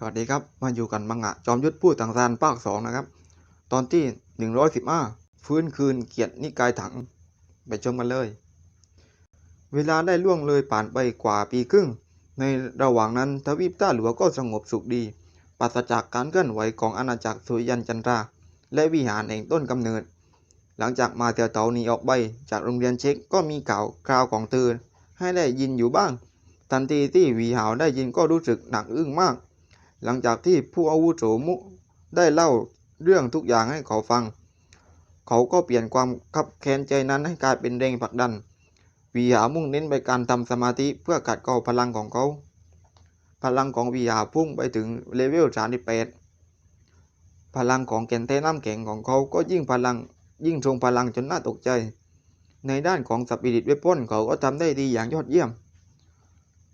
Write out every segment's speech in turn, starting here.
สวัสดีครับ มาอยู่กันมังงะ จอมยุทธพูดต่างซานภาคสองนะครับ ตอนที่หนึ่งร้อยสิบห้าฟื้นคืนเกียรตินิกายถัง ไปชมกันเลย เวลาได้ล่วงเลยผ่านไปกว่าปีครึ่ง ในระหว่างนั้นทวีปต้าหลวงก็สงบสุขดีปราศจากการเคลื่อนไหวของอาณาจักรสุยันจันทรา และวิหารแห่งต้นกำเนิด หลังจากมาเตียวเตาหนีออกไปจากโรงเรียนเช็กก็มีข่าวคราวของเธอให้ได้ยินอยู่บ้าง ทันทีที่วีหาวได้ยินก็รู้สึกหนักอึ้งมาก หลังจากที่ผู้อาวุโสมุได้เล่าเรื่องทุกอย่างให้เขาฟัง เขาก็เปลี่ยนความคับแค้นใจนั้นให้กลายเป็นแรงผลักดันวีหามุ่งเน้นไปการทำสมาธิเพื่อกัดเกาพลังของเขา พลังของวีหาพุ่งไปถึงเลเวล38พลังของแก่นแท้น้ำแข็งของเขาก็ยิ่งพลังยิ่งทรงพลังจนน่าตกใจ ในด้านของสปิริตเวปอนเขาก็ทำได้ดีอย่างยอดเยี่ยม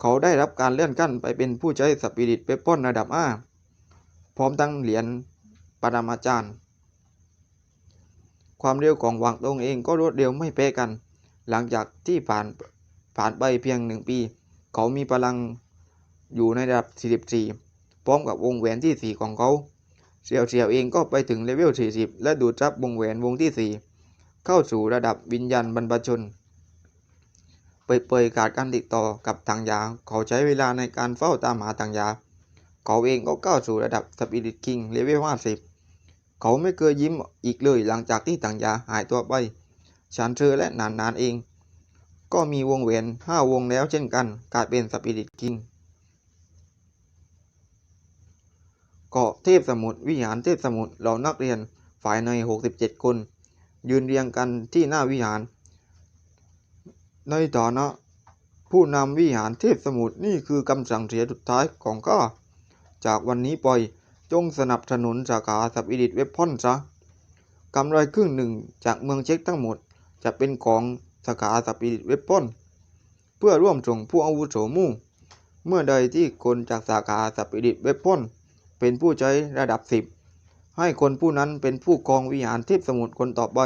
เขาได้รับการเลื่อนขั้นไปเป็นผู้ใช้สปิริตเวปอนระดับ 5 พร้อมทั้งเหรียญปรมาจารย์ ความเร็วของหวังตงเองก็รวดเร็วไม่แพ้กัน หลังจากที่ผ่านผ่านไปเพียงหนึ่งปี เขามีพลังอยู่ในระดับ 44 พร้อมกับวงแหวนที่ 4 ของเขาเสี่ยวเสี่ยวเองก็ไปถึงเลเวล 40 และดูดซับวงแหวนวงที่ 4 เข้าสู่ระดับวิญญาณบรรพชน เปิดเผยขาดการติดต่อกับทางยา เขาใช้เวลาในการเฝ้าตามหาทางยา เขาเองก็ก้าวสู่ระดับสปิริตคิงเลเวล50 เขาไม่เคยยิ้มอีกเลยหลังจากที่ทางยาหายตัวไปฉันเธอและนานนานๆเอง ก็มีวงแหวนห้าวงแล้วเช่นกันกลายเป็นสปิริตคิงเกาะเทพสมุทรวิหารเทพสมุทรเหล่านักเรียนฝ่ายใน 67 คน ยืนเรียงกันที่หน้าวิหาร ในฐานะผู้นำวิหารเทพสมุทรนี่คือคำสั่งเสียสุดท้ายของข้า จากวันนี้ไปจงสนับสนุนสาขาสับอิดิตเวพอนซะกำไรครึ่งหนึ่งจากเมืองเช็กทั้งหมด จะเป็นของสาขาสับอิดิตเวพอนเพื่อร่วมส่งผู้อาวุโสมู่ เมื่อใดที่คนจากสาขาสับอิดิตเวพอนเป็นผู้ใช้ระดับ10ให้คนผู้นั้นเป็นผู้กองวิหารเทพสมุทรคนต่อไป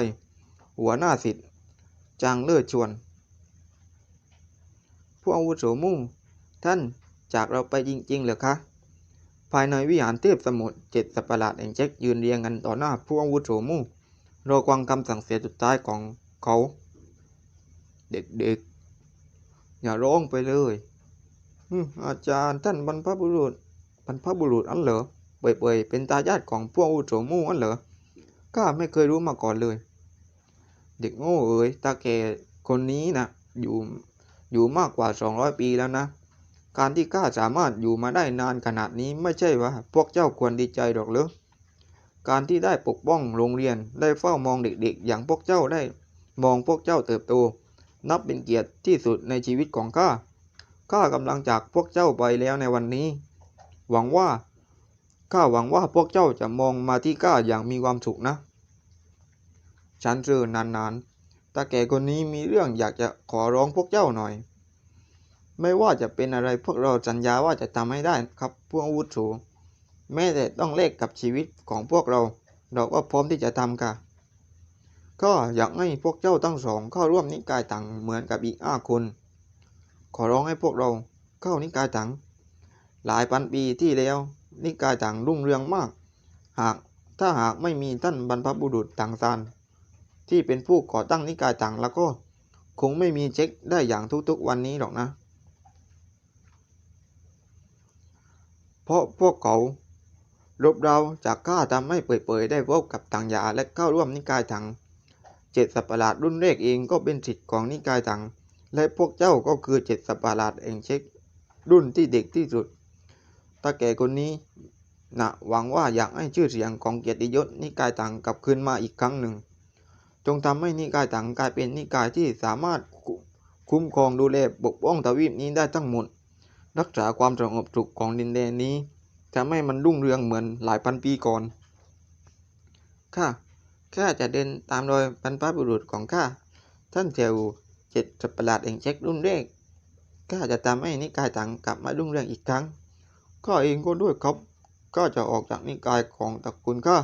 หัวหน้าสิทธิ์จางเลิศชวน ผู้อาวุโสมู่ท่านจากเราไปจริงๆเหรอคะ ภายในวิหารเทพสมุทรเจ็ดสัปหลาดแห่งเช็คยืนเรียงกันต่อหน้าผู้อาวุโสมู่รอฟังคำสั่งเสียสุดท้ายของเขา เด็กๆ อย่าร้องไปเลยอาจารย์ท่านบรรพบุรุษบรรพบุรุษอันเหรอเปื่อยๆเป็นตายาทของพวกอุโสมู่อันเหรอข้าไม่เคยรู้มาก่อนเลย เด็กโง่เอ๋ยตาแก่คนนี้นะอยู่ อยู่มากกว่า 200 ปีแล้วนะ การที่ข้าสามารถอยู่มาได้นานขนาดนี้ไม่ใช่ว่าพวกเจ้าควรดีใจหรอกหรือการที่ได้ปกป้องโรงเรียนได้เฝ้ามองเด็กๆ อย่างพวกเจ้าได้มองพวกเจ้าเติบโต นับเป็นเกียรติที่สุดในชีวิตของข้าข้ากำลังจากพวกเจ้าไปแล้วในวันนี้ หวังว่าข้าหวังว่าพวกเจ้าจะมองมาที่ข้าอย่างมีความสุขนะ ฉันเจอนานๆ ตาแก่คนนี้มีเรื่องอยากจะขอร้องพวกเจ้าหน่อย ไม่ว่าจะเป็นอะไรพวกเราสัญญาว่าจะทำให้ได้ครับพวกอาวุโสแม้แต่ต้องแลกกับชีวิตของพวกเรา เราก็พร้อมที่จะทำค่ะ ก็อยากให้พวกเจ้าทั้งสองเข้าร่วมนิกายต่างเหมือนกับอีกห้าคน ขอร้องให้พวกเราเข้านิกายต่างหลายพันปีที่แล้ว นิกายต่างรุ่งเรืองมาก หากถ้าหากไม่มีท่านบรรพบุรุษต่างซาน ที่เป็นผู้ก่อตั้งนิกายต่างแล้วก็คงไม่มีเช็คได้อย่างทุกๆวันนี้หรอกนะ เพราะพวกเขารบเราจากข้าทำให้เปิดๆได้พบกับทางยาและเข้าร่วมนิกายถังเจ็ดสัปะหลาดรุ่นแรกเองก็เป็นสิทธิ์ของนิกายถัง และพวกเจ้าก็คือเจ็ดสัปะหลาดเองเช็ค รุ่นที่เด็กที่สุดตาแก่คนนี้นะหวังว่าอยากให้ชื่อเสียงของเกียรติยศนิกายต่างกลับคืนมาอีกครั้งหนึ่ง จงทำให้นิกายต่างกลายเป็นนิกายที่สามารถคุ้มครองดูแลปกป้องทวีปนี้ได้ทั้งหมด รักษาความสงบสุขของดินแดนนี้ทำให้มันรุ่งเรืองเหมือนหลายพันปีก่อนข้าข้าจะเดินตามรอยบรรพบุรุษของข้าท่านเทวเจ็ดสัตว์ประหลาดแห่งเช็ครุ่นแรกข้าจะทำให้นิกายต่างกลับมารุ่งเรืองอีกครั้งข้าเองก็ด้วยครับก็จะออกจากนิกายของตระกูลข้า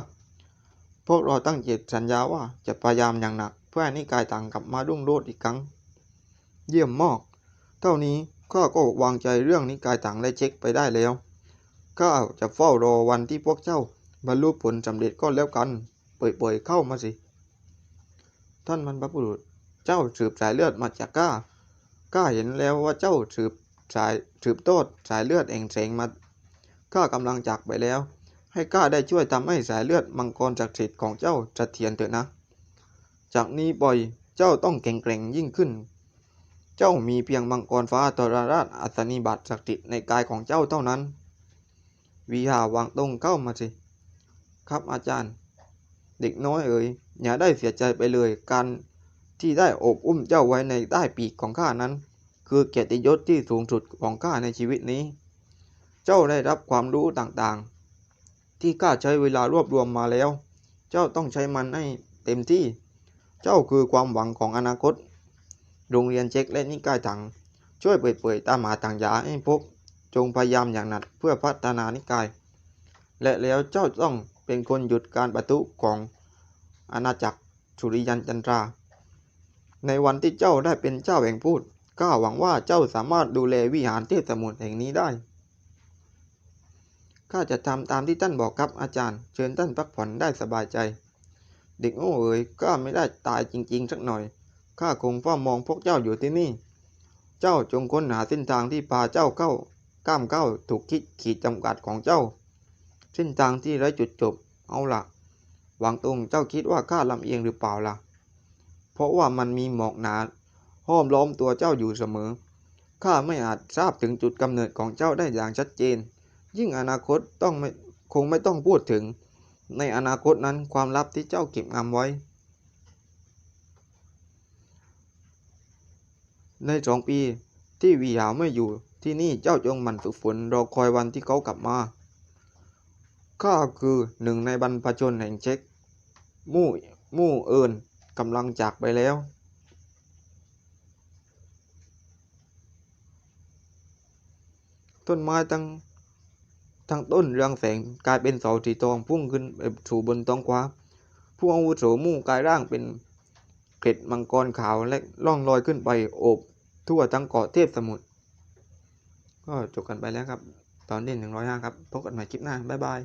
พวกเราตั้งจิตสัญญาว่าจะพยายามอย่างหนัก เพื่อให้นิกายต่างกลับมารุ่งโรจน์อีกครั้ง เยี่ยมมาก เท่านี้ข้าก็วางใจเรื่องนิกายต่างและเช็คไปได้แล้วข้าจะเฝ้ารอวันที่พวกเจ้าบรรลุผลสำเร็จก็แล้วกัน เปิดๆเข้ามาสิ ท่านมันพระบุรุษ เจ้าสืบสายเลือดมาจากข้าข้าเห็นแล้วว่าเจ้าสืบสายสืบโตดสายเลือดแห่งแสงมาข้ากำลังจากไปแล้ว ให้ข้าได้ช่วยทำให้สายเลือดมังกรศักดิ์สิทธิ์ของเจ้าเสถียรเถอะนะ จากนี้ไปเจ้าต้องแข็งแกร่งยิ่งขึ้น เจ้ามีเพียงมังกรฟ้าทรราชอัศนีบัตรศักดิ์สิทธิ์ในกายของเจ้าเท่านั้นวีหาวางตรงเข้ามาสิ ครับอาจารย์ เด็กน้อยเอ๋ยอย่าได้เสียใจไปเลยการที่ได้โอบอุ้มเจ้าไว้ในใต้ปีกของข้านั้น คือเกียรติยศที่สูงสุดของข้าในชีวิตนี้ เจ้าได้รับความรู้ต่างๆ ที่ข้าใช้เวลารวบรวมมาแล้ว เจ้าต้องใช้มันให้เต็มที่ เจ้าคือความหวังของอนาคต โรงเรียนเช็คและนิกายถัง ช่วยเปิดๆตามหาต่างยาให้พบ จงพยายามอย่างหนักเพื่อพัฒนานิกาย และแล้วเจ้าต้องเป็นคนหยุดการประทุของอาณาจักรสุริยันจันทรา ในวันที่เจ้าได้เป็นเจ้าแห่งพูดข้าหวังว่าเจ้าสามารถดูแลวิหารเทพสมุทรแห่งนี้ได้ ข้าจะทำตามที่ท่านบอกครับอาจารย์ เชิญท่านพักผ่อนได้สบายใจ เด็กโง่เอ๋ยข้าไม่ได้ตายจริง ๆ สักหน่อยข้าคงเฝ้ามองพวกเจ้าอยู่ที่นี่ เจ้าจงค้นหาเส้นทางที่พาเจ้าเข้าก้ามเข้าถูกคิดขีดจำกัดของเจ้า เส้นทางที่ไร้จุดจบ เอาละหวังตรงเจ้าคิดว่าข้าลำเอียงหรือเปล่าล่ะ เพราะว่ามันมีหมอกหนาห้อมล้อมตัวเจ้าอยู่เสมอ ข้าไม่อาจทราบถึงจุดกำเนิดของเจ้าได้อย่างชัดเจน ยิ่งอนาคตต้องไม่คงไม่ต้องพูดถึง ในอนาคตนั้นความลับที่เจ้าเก็บงำไว้ ในสองปีที่วีหาวไม่อยู่ที่นี่เจ้าจงหมั่นฝึกฝนรอคอยวันที่เขากลับมาข้าคือหนึ่งในบรรพชนแห่งเช็กมู่มู่เอิญกำลังจากไปแล้ว ต้นไม้ทั้ง ทั้งต้นเรืองแสงกลายเป็นเสาสีทองพุ่งขึ้นไปสู่บนท้องฟ้า ผู้อาวุโสมู่กายร่างเป็นเกล็ดมังกรขาวและล่องลอยขึ้นไปโอบทั่วทั้งเกาะเทพสมุทรก็จบกันไปแล้วครับ ตอนที่หนึ่งร้อยห้าครับพบกันใหม่คลิปหน้า บ๊ายบาย